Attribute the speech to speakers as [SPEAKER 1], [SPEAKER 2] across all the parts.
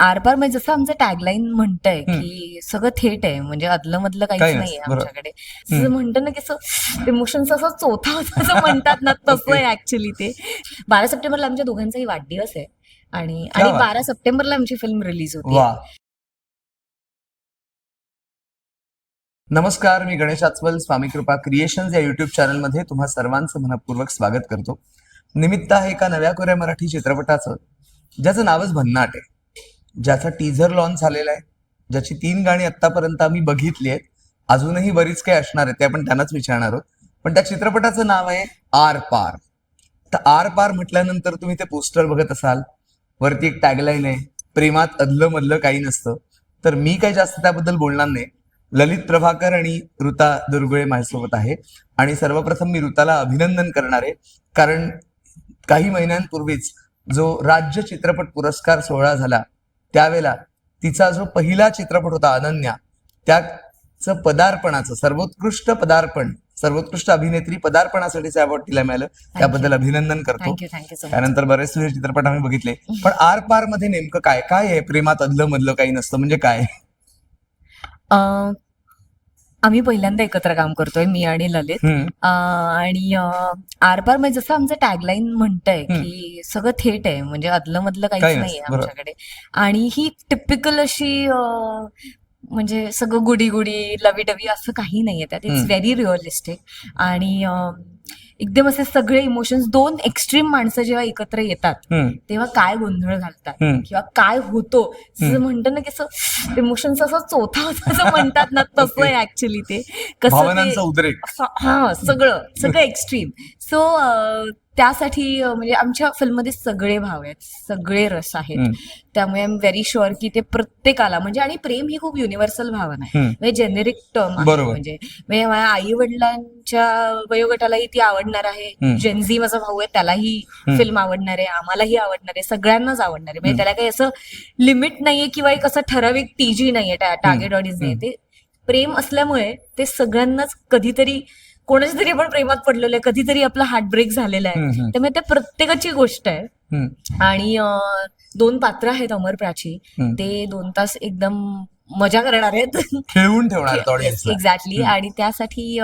[SPEAKER 1] आरपार म्हणजे जसं आमचं टॅगलाईन म्हणतंय की सगळं थेट आहे म्हणजे अदलं मधलं
[SPEAKER 2] काही
[SPEAKER 1] काहीच
[SPEAKER 2] बरोबर.
[SPEAKER 1] आमच्याकडे. जसं म्हणतं ना की असं इमोशन्स असं चोथा होता असं म्हणतात ना तसं आहे ऍक्च्युली ते. बारा सप्टेंबरला आमच्या दोघांचाही वाढदिवस आहे. आणि आणि. बारा सप्टेंबरला आमची फिल्म रिलीज होती.
[SPEAKER 2] नमस्कार मी गणेश आचवल स्वामी कृपा क्रिएशन्स या युट्यूब चॅनलमध्ये तुम्हा सर्वांचं मनपूर्वक स्वागत करतो. निमित्त आहे एका नव्या कोऱ्या मराठी चित्रपटाचं ज्याचं नावच भन्नाट आहे. ज्याचा टीझर लॉन्च झालेला आहे ज्याची तीन गाणी आतापर्यंत आम्ही बघितली आहेत अजूनही बरीच काही असणार आहेत ते आपण त्यांनाच विचारणार आहोत. पण त्या चित्रपटाचं नाव आहे आर पार. तर आर पार म्हटल्यानंतर तुम्ही ते पोस्टर बघत असाल वरती एक टॅगलाईन आहे प्रेमात अदलं मधलं काही नसतं. तर मी काही जास्त त्याबद्दल बोलणार नाही. ललित प्रभाकर आणि ऋता दुर्गुळे माझ्यासोबत आहे. आणि सर्वप्रथम मी ऋताला अभिनंदन करणार आहे कारण काही महिन्यांपूर्वीच जो राज्य चित्रपट पुरस्कार सोहळा झाला त्यावेळेला तिचा जो पहिला चित्रपट होता अनन्या त्याचं पदार्पणाचं सर्वोत्कृष्ट पदार्पण सर्वोत्कृष्ट अभिनेत्री पदार्पणासाठीचं अवॉर्ड तिला मिळालं. त्याबद्दल अभिनंदन करतो. त्यानंतर बरेच तुझे चित्रपट आम्ही बघितले. पण आर पारमध्ये नेमकं काय? काय आहे प्रेमात अदलं मधलं काही नसतं म्हणजे काय?
[SPEAKER 1] आम्ही पहिल्यांदा एकत्र काम करतोय मी आणि ललित. अं, आणि अं, आरपार म्हणजे जसं आमचं टॅगलाईन म्हणतंय की सगळं थेट आहे म्हणजे अदलं मधलं
[SPEAKER 2] काही
[SPEAKER 1] काहीच
[SPEAKER 2] नसतं,
[SPEAKER 1] नाहीये
[SPEAKER 2] बरोबर.
[SPEAKER 1] आमच्याकडे. आणि ही टिपिकल अशी अं, म्हणजे सगळं गुडी गुडी लवी डवी असं काही नाहीये त्यात. इट्स
[SPEAKER 2] हम्म.
[SPEAKER 1] व्हेरी रिअलिस्टिक आणि अं, एकदम असे सगळे इमोशन्स दोन एक्स्ट्रीम माणसं जेव्हा एकत्र येतात तेव्हा काय गोंधळ घालतात. किंवा काय होतो? जसं म्हणतं ना की असं इमोशन्स असं चोथा होता असं म्हणतात ना तसं आहे ऍक्च्युली ते. कसं हा सगळं सगळं एक्स्ट्रीम सो त्यासाठी म्हणजे आमच्या फिल्ममध्ये सगळे भाव आहेत सगळे रस आहेत. त्यामुळे आय एम व्हेरी शुअर की ते प्रत्येकाला म्हणजे आणि प्रेम ही खूप युनिव्हर्सल भावना आहे. म्हणजे जेनेरिक टर्म आहे. म्हणजे म्हणजे माझ्या आई वडिलांच्या वयोगटालाही ती आवडणार आहे. जेन्झी माझा भाऊ आहे त्यालाही फिल्म आवडणार आहे आम्हालाही आवडणार आहे सगळ्यांनाच आवडणार आहे. म्हणजे त्याला काही असं लिमिट नाहीये किंवा एक असं ठराविक टीजी नाहीये टार्गेट ऑडियन्स नाहीये. ते प्रेम असल्यामुळे ते सगळ्यांनाच कधीतरी कोणाच्या तरी आपण प्रेमात पडलेलो आहे कधीतरी आपला हार्ट ब्रेक झालेला आहे. त्यामुळे ते प्रत्येकाची गोष्ट आहे. आणि दोन पात्र आहेत अमर प्राची. ते दोन तास एकदम मजा करणार आहेत.
[SPEAKER 2] खेळवून ठेवणार
[SPEAKER 1] एक्झॅक्टली आणि त्यासाठी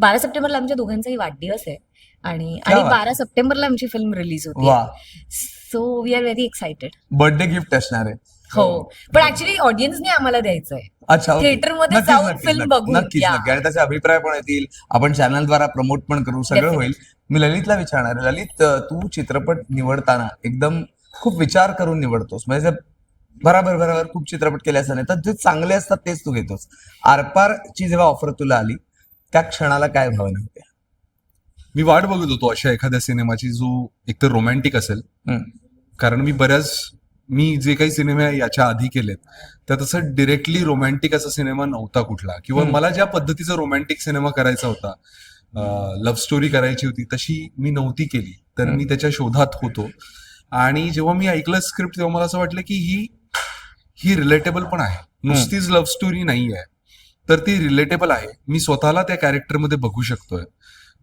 [SPEAKER 1] बारा सप्टेंबरला आमच्या दोघांचाही वाढदिवस आहे. आणि आणि. बारा सप्टेंबरला आमची फिल्म रिलीज होती. So we are very excited
[SPEAKER 2] birthday gift असणार आहे.
[SPEAKER 1] हो. पण ऍक्च्युली ऑडियन्सने आम्हाला द्यायचंय.
[SPEAKER 2] अच्छा.
[SPEAKER 1] थिएटरमध्ये जाऊन
[SPEAKER 2] नक्कीच, नक्कीच
[SPEAKER 1] या.
[SPEAKER 2] नक्की. आणि त्याचे अभिप्राय पण येतील. आपण चॅनलद्वारा प्रमोट पण करू. सगळं. होईल. मी ललितला विचारणार आहे. ललित तू चित्रपट निवडताना एकदम खूप विचार करून निवडतोस. म्हणजे जर बराबर बराबर खूप चित्रपट केले असं नाही तर जे चांगले असतात तेच तू घेतोस. आरपारची जेव्हा ऑफर तुला आली त्या क्षणाला काय भावना होत्या?
[SPEAKER 3] मी वाट बघत होतो अशा एखाद्या सिनेमाची जो एकतर रोमॅन्टिक असेल. कारण मी बऱ्याच मी जे काही सिनेमे याच्या आधी केलेत त्यात असं डिरेक्टली रोमॅन्टिक असा सिनेमा नव्हता कुठला. किंवा. मला ज्या पद्धतीचा रोमॅन्टिक सिनेमा करायचा होता लव्ह स्टोरी करायची होती तशी मी नव्हती केली. तर मी त्याच्या शोधात होतो. आणि जेव्हा मी ऐकलं स्क्रिप्ट तेव्हा मला असं वाटलं की ही ही रिलेटेबल पण आहे. नुसतीच लव्ह स्टोरी नाही आहे तर ती रिलेटेबल आहे. मी स्वतःला त्या कॅरेक्टरमध्ये बघू शकतोय.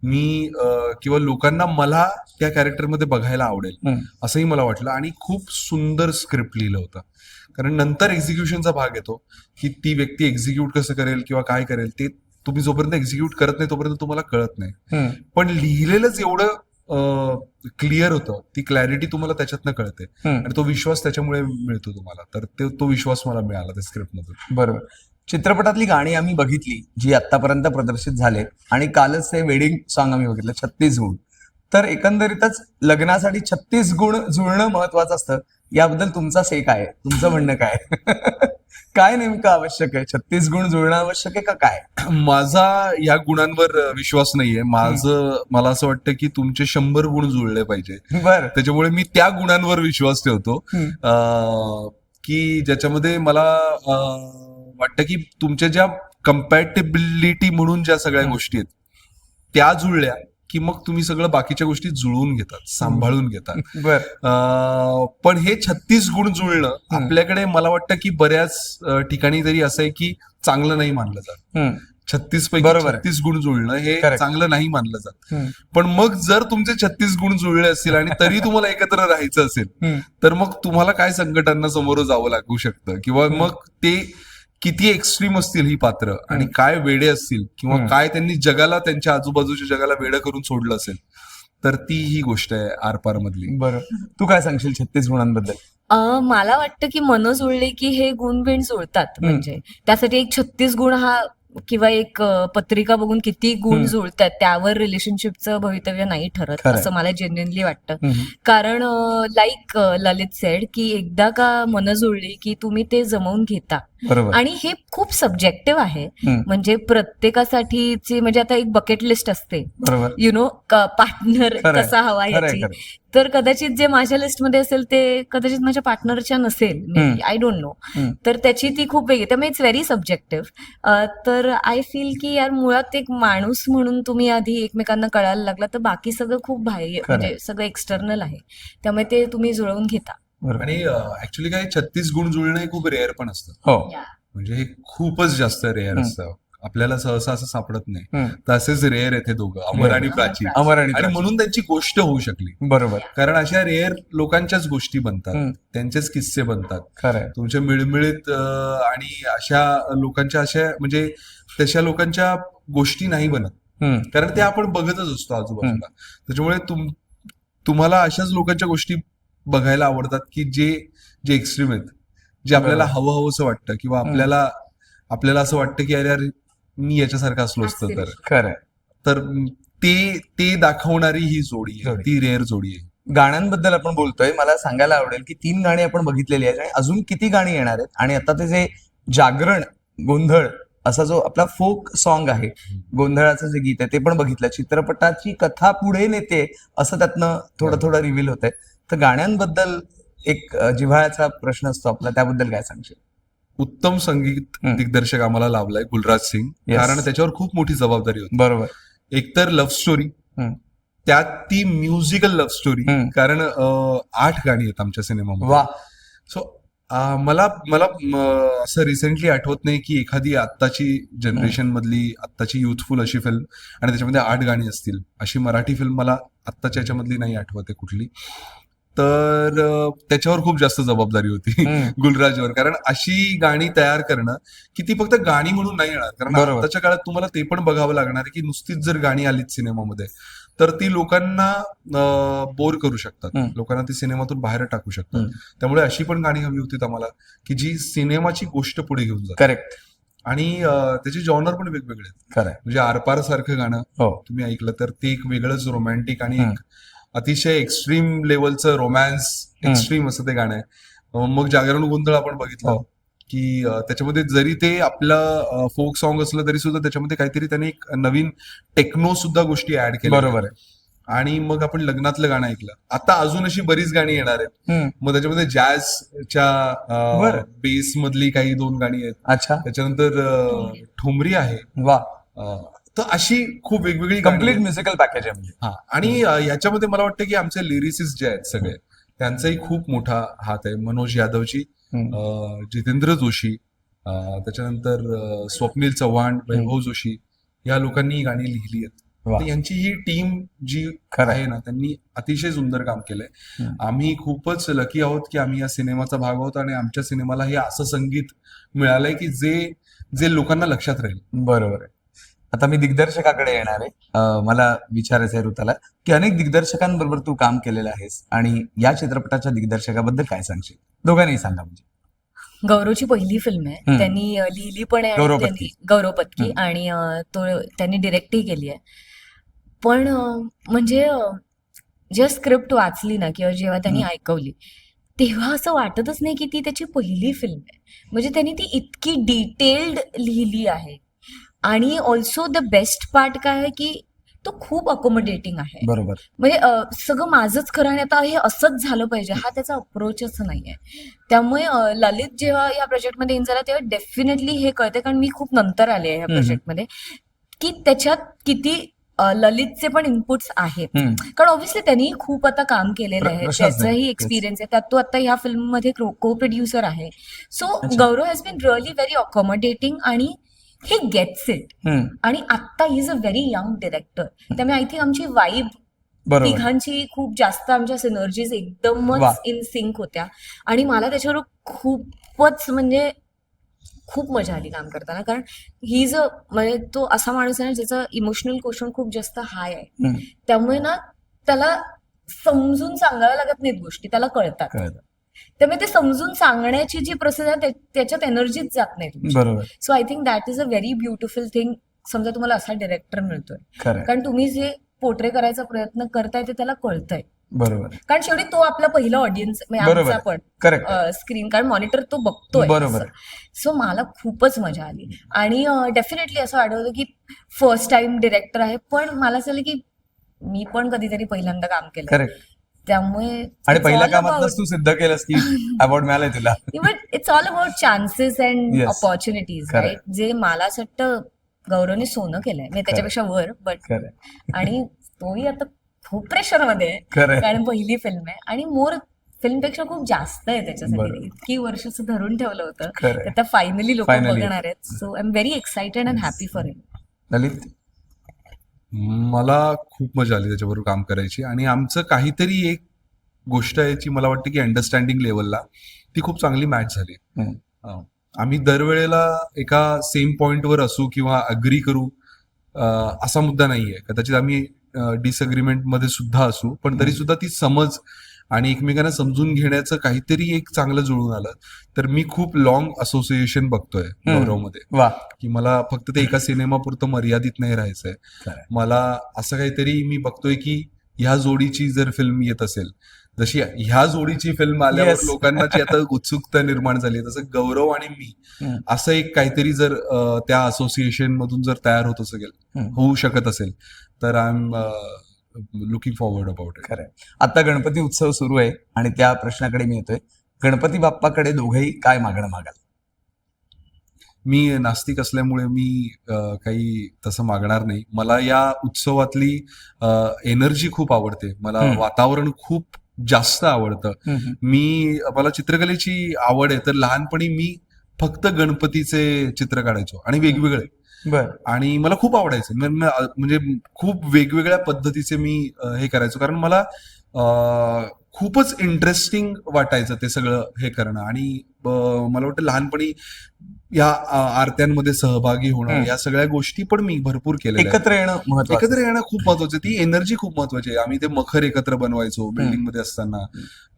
[SPEAKER 3] मी किंवा लोकांना मला त्या कॅरेक्टरमध्ये बघायला आवडेल. असंही मला वाटलं. आणि खूप सुंदर स्क्रिप्ट लिहिलं होतं. कारण नंतर एक्झिक्युशनचा भाग येतो की ती व्यक्ती एक्झिक्यूट कसं करेल किंवा काय करेल ते तुम्ही जोपर्यंत एक्झिक्यूट करत नाही तोपर्यंत तुम्हाला कळत नाही. पण लिहिलेलंच एवढं क्लिअर होतं ती क्लॅरिटी तुम्हाला त्याच्यातनं कळते. आणि तो विश्वास त्याच्यामुळे मिळतो तुम्हाला. तर ते तो विश्वास मला मिळाला त्या स्क्रिप्टमधून
[SPEAKER 2] बरोबर. चित्रपटातली गाणी आम्ही बघितली जी आतापर्यंत प्रदर्शित झाले. आणि कालच ते वेडिंग सॉन्ग आम्ही बघितलं छत्तीस गुण. तर एकंदरीतच लग्नासाठी छत्तीस गुण जुळणं महत्वाचं असतं. याबद्दल तुमचा से काय आहे? तुमचं म्हणणं काय? काय नेमकं आवश्यक आहे? छत्तीस गुण जुळणं आवश्यक आहे का काय?
[SPEAKER 3] माझा या गुणांवर विश्वास नाहीये. माझं मला असं वाटतं की तुमचे शंभर गुण जुळले पाहिजे.
[SPEAKER 2] बर.
[SPEAKER 3] त्याच्यामुळे मी त्या गुणांवर विश्वास ठेवतो. की ज्याच्यामध्ये मला वाटतं की तुमच्या ज्या कम्पॅटेबिलिटी म्हणून ज्या सगळ्या गोष्टी आहेत त्या जुळल्या की मग तुम्ही सगळं बाकीच्या गोष्टी जुळवून घेतात सांभाळून घेतात पण हे छत्तीस गुण जुळणं आपल्याकडे मला वाटतं की बऱ्याच ठिकाणी तरी असं आहे की चांगलं नाही मानलं जात. छत्तीस पैकी. छत्तीस गुण जुळणं हे. चांगलं नाही मानलं जात. पण मग जर तुमचे छत्तीस गुण जुळले असतील आणि तरी तुम्हाला एकत्र राहायचं असेल. तर मग तुम्हाला काय संकटांना समोर जावं लागू शकतं किंवा मग ते किती एक्स्ट्रीम असतील ही पात्र आणि काय वेडे असतील किंवा. काय त्यांनी जगाला त्यांच्या आजूबाजूच्या जगाला वेडं करून सोडलं असेल तर ती ही गोष्ट आहे आरपार मधली.
[SPEAKER 2] बरं. तू काय सांगशील छत्तीस गुणांबद्दल?
[SPEAKER 1] अं, मला वाटतं की मन जुळले की हे गुण बिण जुळतात म्हणजे. त्यासाठी एक छत्तीस गुण हा किंवा एक पत्रिका बघून किती गुण. जुळतात त्यावर रिलेशनशिपचं भवितव्य नाही ठरत. असं मला जेन्युनली वाटतं. कारण लाईक ललित सेड की एकदा का मन जुळली की तुम्ही ते जमवून घेता आणि हे खूप सब्जेक्टिव्ह आहे. म्हणजे प्रत्येकासाठीची म्हणजे आता एक बकेट लिस्ट असते यु नो पार्टनर. कसा हवा याची. तर कदाचित जे माझ्या लिस्टमध्ये असेल ते कदाचित माझ्या पार्टनरच्या नसेल. I don't know. तर त्याची ती खूप वेगळी त्यामुळे इट्स व्हेरी सब्जेक्टिव्ह तर आय फील की यार मुळात एक माणूस म्हणून तुम्ही आधी एकमेकांना कळायला लागला तर बाकी सगळं खूप बाह्य. म्हणजे सगळं एक्सटर्नल आहे. त्यामुळे ते तुम्ही जुळवून घेता.
[SPEAKER 3] आणि ऍक्च्युली काय छत्तीस गुण जुळणं खूप रेअर पण असतं.
[SPEAKER 2] हो.
[SPEAKER 3] म्हणजे हे खूपच जास्त रेअर. असतं. आपल्याला सहसा असं सापडत नाही. तसेच रेअर आहेत हे दोघं अमर आणि प्राची
[SPEAKER 2] अमर आणि.
[SPEAKER 3] म्हणून त्यांची गोष्ट होऊ शकली.
[SPEAKER 2] बरोबर.
[SPEAKER 3] कारण अशा रेअर लोकांच्याच गोष्टी बनतात. त्यांचेच किस्से बनतात.
[SPEAKER 2] खरंय.
[SPEAKER 3] तुमच्या मिळमिळीत आणि अशा लोकांच्या अशा म्हणजे तशा लोकांच्या गोष्टी नाही बनत. कारण ते आपण बघतच असतो आजूबाजूला. त्याच्यामुळे तुम तुम्हाला अशाच लोकांच्या गोष्टी बघायला आवडतात की जे जे एक्स्ट्रीम आहेत. जे आपल्याला. हवं हवंसं वाटतं किंवा आपल्याला आपल्याला असं वाटतं की अरे मी याच्यासारखं असलो असतं तर.
[SPEAKER 2] खरंय.
[SPEAKER 3] तर ते ते दाखवणारी ही जोडी आहे.
[SPEAKER 2] जोडी.
[SPEAKER 3] ती रेअर जोडी आहे.
[SPEAKER 2] गाण्यांबद्दल आपण बोलतोय. मला सांगायला आवडेल की तीन गाणी आपण बघितलेली आहेत आणि अजून किती गाणी येणार आहेत? आणि आता ते जे जागरण गोंधळ असा जो आपला फोक सॉन्ग आहे गोंधळाचं जे गीत आहे ते पण बघितलं. चित्रपटाची कथा पुढे नेते असं त्यातनं थोडं थोडं रिव्हील होतंय. तर गाण्यांबद्दल एक जिव्हाळ्याचा प्रश्न असतो आपला. त्याबद्दल काय सांगशील?
[SPEAKER 3] उत्तम संगीत. दिग्दर्शक आम्हाला लाभलाय गुलराज सिंग. कारण त्याच्यावर खूप मोठी जबाबदारी होती
[SPEAKER 2] बरोबर
[SPEAKER 3] एकतर लव्ह स्टोरी. त्यात ती म्युझिकल लव्ह स्टोरी. कारण आठ गाणी आहेत आमच्या सिनेमामध्ये
[SPEAKER 2] वा
[SPEAKER 3] सो मला मला असं रिसेंटली आठवत नाही की एखादी आत्ताची जनरेशन मधली आत्ताची युथफुल अशी फिल्म आणि त्याच्यामध्ये आठ गाणी असतील अशी मराठी फिल्म मला आत्ताच्या याच्यामधली नाही आठवत आहे कुठली तर त्याच्यावर खूप जास्त जबाबदारी होती. गुलराजवर कारण अशी गाणी तयार करणं की ती फक्त गाणी म्हणून नाही येणार कारण. आताच्या काळात तुम्हाला ते पण बघावं लागणार आहे की नुसतीच जर गाणी आलीत सिनेमामध्ये तर ती लोकांना बोर करू शकतात. लोकांना ती सिनेमातून बाहेर टाकू शकतात. त्यामुळे अशी पण गाणी हवी होती आम्हाला की जी सिनेमाची गोष्ट पुढे घेऊन जाते
[SPEAKER 2] करेक्ट
[SPEAKER 3] आणि त्याचे जॉनर पण वेगवेगळे आहेत म्हणजे आरपार सारखं गाणं
[SPEAKER 2] हो
[SPEAKER 3] तुम्ही ऐकलं तर ते एक वेगळंच रोमॅन्टिक आणि. एक अतिशय एक्स्ट्रीम लेवलचं रोमॅन्स. एक्स्ट्रीम असं ते गाणं आहे. मग जागरण गोंधळ आपण बघितलं
[SPEAKER 2] हो.
[SPEAKER 3] की त्याच्यामध्ये जरी ते आपलं फोक सॉन्ग असलं तरी सुद्धा त्याच्यामध्ये काहीतरी त्यांनी एक नवीन टेक्नो सुद्धा गोष्टी ऍड केल्या.
[SPEAKER 2] बरोबर आहे.
[SPEAKER 3] आणि मग आपण लग्नातलं गाणं ऐकलं. आता अजून अशी बरीच गाणी येणार आहेत. मग त्याच्यामध्ये जॅझच्या. बेस मधली काही दोन गाणी आहेत.
[SPEAKER 2] अच्छा.
[SPEAKER 3] त्याच्यानंतर ठुमरी आहे.
[SPEAKER 2] वा.
[SPEAKER 3] तर अशी खूप वेगवेगळी कंप्लीट.
[SPEAKER 2] म्युझिकल पॅकेज आहे म्हणजे.
[SPEAKER 3] हा. आणि याच्यामध्ये मला वाटतं की आमचे लिरिसिस्ट जे आहेत सगळे त्यांचाही खूप मोठा हात आहे. मनोज यादवजी जितेंद्र जोशी त्याच्यानंतर स्वप्नील चव्हाण वैभव जोशी या लोकांनी ही गाणी लिहिली आहेत. यांची ही टीम जी
[SPEAKER 2] खरं
[SPEAKER 3] आहे. ना त्यांनी अतिशय सुंदर काम केलंय. आम्ही खूपच लकी आहोत की आम्ही या सिनेमाचा भाग आहोत आणि आमच्या सिनेमाला हे असं संगीत मिळालंय की जे जे लोकांना लक्षात राहील.
[SPEAKER 2] बरोबर आहे. आता मी दिग्दर्शकाकडे येणार आहे. मला विचारायचं आहे ऋताला की अनेक दिग्दर्शकांबरोबर तू काम केलेलं आहेस आणि या चित्रपटाच्या दिग्दर्शकाबद्दल काय सांगशील? दोघांनी सांगा म्हणजे.
[SPEAKER 1] गौरवची पहिली फिल्म आहे. त्यांनी लिहिली पण आहे
[SPEAKER 2] गौरव
[SPEAKER 1] आणि तो त्यांनी डिरेक्टही केली आहे. पण म्हणजे जेव्हा स्क्रिप्ट वाचली ना किंवा जेव्हा त्यांनी. ऐकवली तेव्हा असं वाटतच नाही की ती त्याची पहिली फिल्म आहे. म्हणजे त्यांनी ती इतकी डिटेल्ड लिहिली आहे. आणि ऑल्सो द बेस्ट पार्ट काय आहे की तो खूप अकोमोडेटिंग आहे
[SPEAKER 2] बरोबर
[SPEAKER 1] म्हणजे सगळं माझंच खरं आणि आता हे असंच झालं पाहिजे हा त्याचा अप्रोचच नाहीये त्यामुळे ललित जेव्हा या प्रोजेक्टमध्ये इन झाला तेव्हा डेफिनेटली हे कळते कारण मी खूप नंतर आले आहे या. प्रोजेक्टमध्ये की त्याच्यात किती ललितचे पण इनपुट्स आहेत. कारण ऑब्व्हियसली त्यांनी खूप आता काम केलेलं आहे. त्याचाही. एक्सपिरियन्स आहे त्यात तो आता ह्या फिल्ममध्ये को प्रोड्युसर आहे so. Gaurav has been really very accommodating आणि ही गेट्स इट आणि आत्ता is a very young director त्यामुळे आय थिंक आमची वाईब तिघांची खूप जास्त आमच्या सिनर्जीज. एकदमच इन सिंक होत्या. आणि मला त्याच्यावर खूपच म्हणजे खूप मजा आली काम करताना. कारण ही ज म्हणजे तो असा माणूस आहे ना ज्याचं इमोशनल क्वेश्चन खूप जास्त हाय आहे. त्यामुळे ना त्याला समजून सांगायला लागत नाहीत गोष्टी. त्याला कळतात. त्यामुळे ते समजून सांगण्याची जी प्रोसेस आहे त्या- त्याच्यात एनर्जीच जात नाही तुमची. So I think that is a very beautiful thing समजा तुम्हाला असा डिरेक्टर मिळतोय. कारण तुम्ही जे पोर्ट्रे करायचा प्रयत्न करताय ते त्याला कळतंय.
[SPEAKER 2] बरोबर.
[SPEAKER 1] कारण शेवटी तो आपला पहिला ऑडियन्स पण
[SPEAKER 2] करेक्ट
[SPEAKER 1] स्क्रीन कारण मॉनिटर तो बघतोय
[SPEAKER 2] बरोबर.
[SPEAKER 1] सो मला खूपच मजा आली. आणि डेफिनेटली असं वाटवलं की फर्स्ट टाइम डिरेक्टर आहे. पण मला असं की मी पण कधीतरी पहिल्यांदा काम केलं त्यामुळे
[SPEAKER 2] आणि पहिल्या कामातच तू सिद्ध केलंस की अवॉर्ड मिळालाय तुला.
[SPEAKER 1] It's all about chances and. Opportunities. Right जे मला असं वाटतं गौरवने सोनं केलंय. म्हणजे त्याच्यापेक्षा वर बट आणि तोही आता खूप
[SPEAKER 2] प्रेशरमध्ये
[SPEAKER 1] कारण पहिली फिल्म आहे. आणि मोर फिल्मपेक्षा खूप जास्त आहे त्याच्यासाठी. इतकी वर्ष धरून ठेवलं होतं. आता फायनली लोक. बघणार आहेत. So I am very excited and happy for him
[SPEAKER 2] Lalit
[SPEAKER 3] मला खूप मजा आली त्याच्याबरोबर काम करायची. आणि आमचं काहीतरी एक गोष्ट आहे जी मला वाटते की अंडरस्टँडिंग लेवलला ती खूप चांगली मॅच झाली. आम्ही दरवेळेला एका सेम पॉइंटवर असू किंवा अग्री करू असा मुद्दा नाहीये. कदाचित आम्ही डिसअग्रीमेंटमध्ये सुद्धा असू पण तरी सुद्धा ती समज आणि एकमेकांना समजून घेण्याचं काहीतरी एक चांगलं जुळून आलं तर मी खूप लॉंग असोसिएशन बघतोय गौरवमध्ये
[SPEAKER 2] वा
[SPEAKER 3] की मला फक्त ते एका सिनेमापुरतं मर्यादित नाही राहायचंय. मला असं काहीतरी मी बघतोय की ह्या जोडीची जर फिल्म येत असेल जशी ह्या जोडीची फिल्म आल्यावर
[SPEAKER 2] Yes.
[SPEAKER 3] लोकांना जी आता उत्सुकता निर्माण झाली तसं गौरव आणि मी. असं एक काहीतरी जर त्या असोसिएशन मधून जर तयार होत असेल. होऊ शकत असेल तर I am looking forward about
[SPEAKER 2] खरंय. आता गणपती उत्सव सुरू आहे आणि त्या प्रश्नाकडे मी येतोय. गणपती बाप्पाकडे दोघेही काय मागणं मागाल?
[SPEAKER 3] मी नास्तिक असल्यामुळे मी काही तसं मागणार नाही. मला या उत्सवातली एनर्जी खूप आवडते. मला. वातावरण खूप जास्त आवडतं. मी मला चित्रकलेची आवड आहे. तर लहानपणी मी फक्त गणपतीचे चित्र काढायचो आणि वेगवेगळे.
[SPEAKER 2] बर.
[SPEAKER 3] आणि मला खूप आवडायचं. म- म- म्हणजे खूप वेगवेगळ्या पद्धतीचे मी अ, हे करायचो. कारण मला अ, खूपच इंटरेस्टिंग वाटायचं ते सगळं हे करणं. आणि अ, मला वाटतं लहानपणी या अ, आरत्यांमध्ये सहभागी होणं
[SPEAKER 2] हम्म.
[SPEAKER 3] या सगळ्या गोष्टी पण मी भरपूर केलेल्या आहेत.
[SPEAKER 2] एकत्र येणं महत्वाचं.
[SPEAKER 3] एकत्र येणं खूप महत्वाचं आहे. ती एनर्जी खूप महत्वाची आहे. आम्ही ते मखर एकत्र बनवायचो बिल्डिंगमध्ये असताना.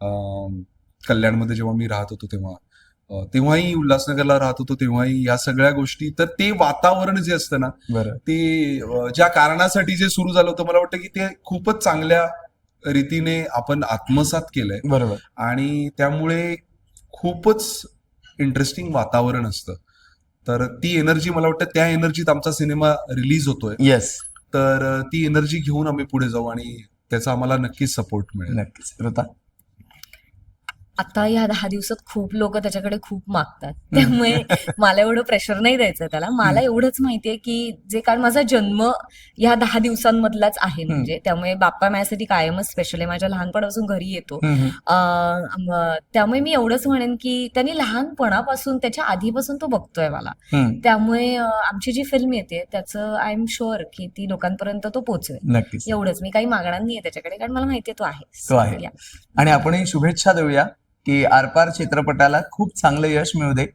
[SPEAKER 3] अं, कल्याणमध्ये जेव्हा मी राहत होतो तेव्हा. तेव्हाही उल्हासनगरला राहत होतो तेव्हाही या सगळ्या गोष्टी. तर ते वातावरण जे असतं ना ते ज्या कारणासाठी जे सुरू झालं होतं मला वाटतं की ते खूपच चांगल्या रीतीने आपण आत्मसात केलंय.
[SPEAKER 2] बरोबर.
[SPEAKER 3] आणि त्यामुळे खूपच इंटरेस्टिंग वातावरण असतं. तर ती एनर्जी मला वाटतं त्या एनर्जीत आमचा सिनेमा रिलीज होतोय.
[SPEAKER 2] येस
[SPEAKER 3] तर ती एनर्जी घेऊन आम्ही पुढे जाऊ आणि त्याचा आम्हाला नक्कीच सपोर्ट मिळेल.
[SPEAKER 2] नक्कीच.
[SPEAKER 1] आता या दहा दिवसात खूप लोक त्याच्याकडे खूप मागतात. त्यामुळे मला एवढं प्रेशर नाही द्यायचं त्याला. मला एवढंच माहितीये की जे कारण माझा जन्म या दहा दिवसांमधलाच आहे म्हणजे. त्यामुळे बाप्पा माझ्यासाठी कायमच स्पेशल आहे. माझ्या लहानपणापासून घरी येतो. त्यामुळे मी एवढंच म्हणेन की त्यांनी लहानपणापासून त्याच्या आधीपासून तो बघतोय मला. त्यामुळे आमची जी फिल्म येते त्याचं आय एम शुअर की ती लोकांपर्यंत तो पोहोचवेल. एवढंच. मी काही मागणार नाहीये त्याच्याकडे कारण मला माहितीये तो आहे.
[SPEAKER 2] आणि आपणही शुभेच्छा देऊया. की आरपार चित्रपटाला खूप चांगलं यश मिळू दे.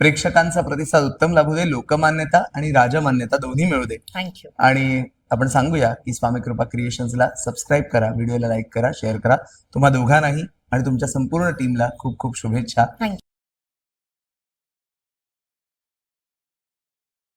[SPEAKER 2] प्रेक्षकांचा प्रतिसाद उत्तम लाभू दे लोकमान्यता आणि राजमान्यता दोन्ही मिळू दे.
[SPEAKER 1] थँक्यू
[SPEAKER 2] आणि आपण सांगूया की स्वामी कृपा क्रिएशन्सला सबस्क्राईब करा व्हिडिओला लाईक करा शेअर करा. तुम्हा दोघांनाही आणि तुमच्या संपूर्ण टीमला खूप खूप शुभेच्छा.
[SPEAKER 1] थँक्यू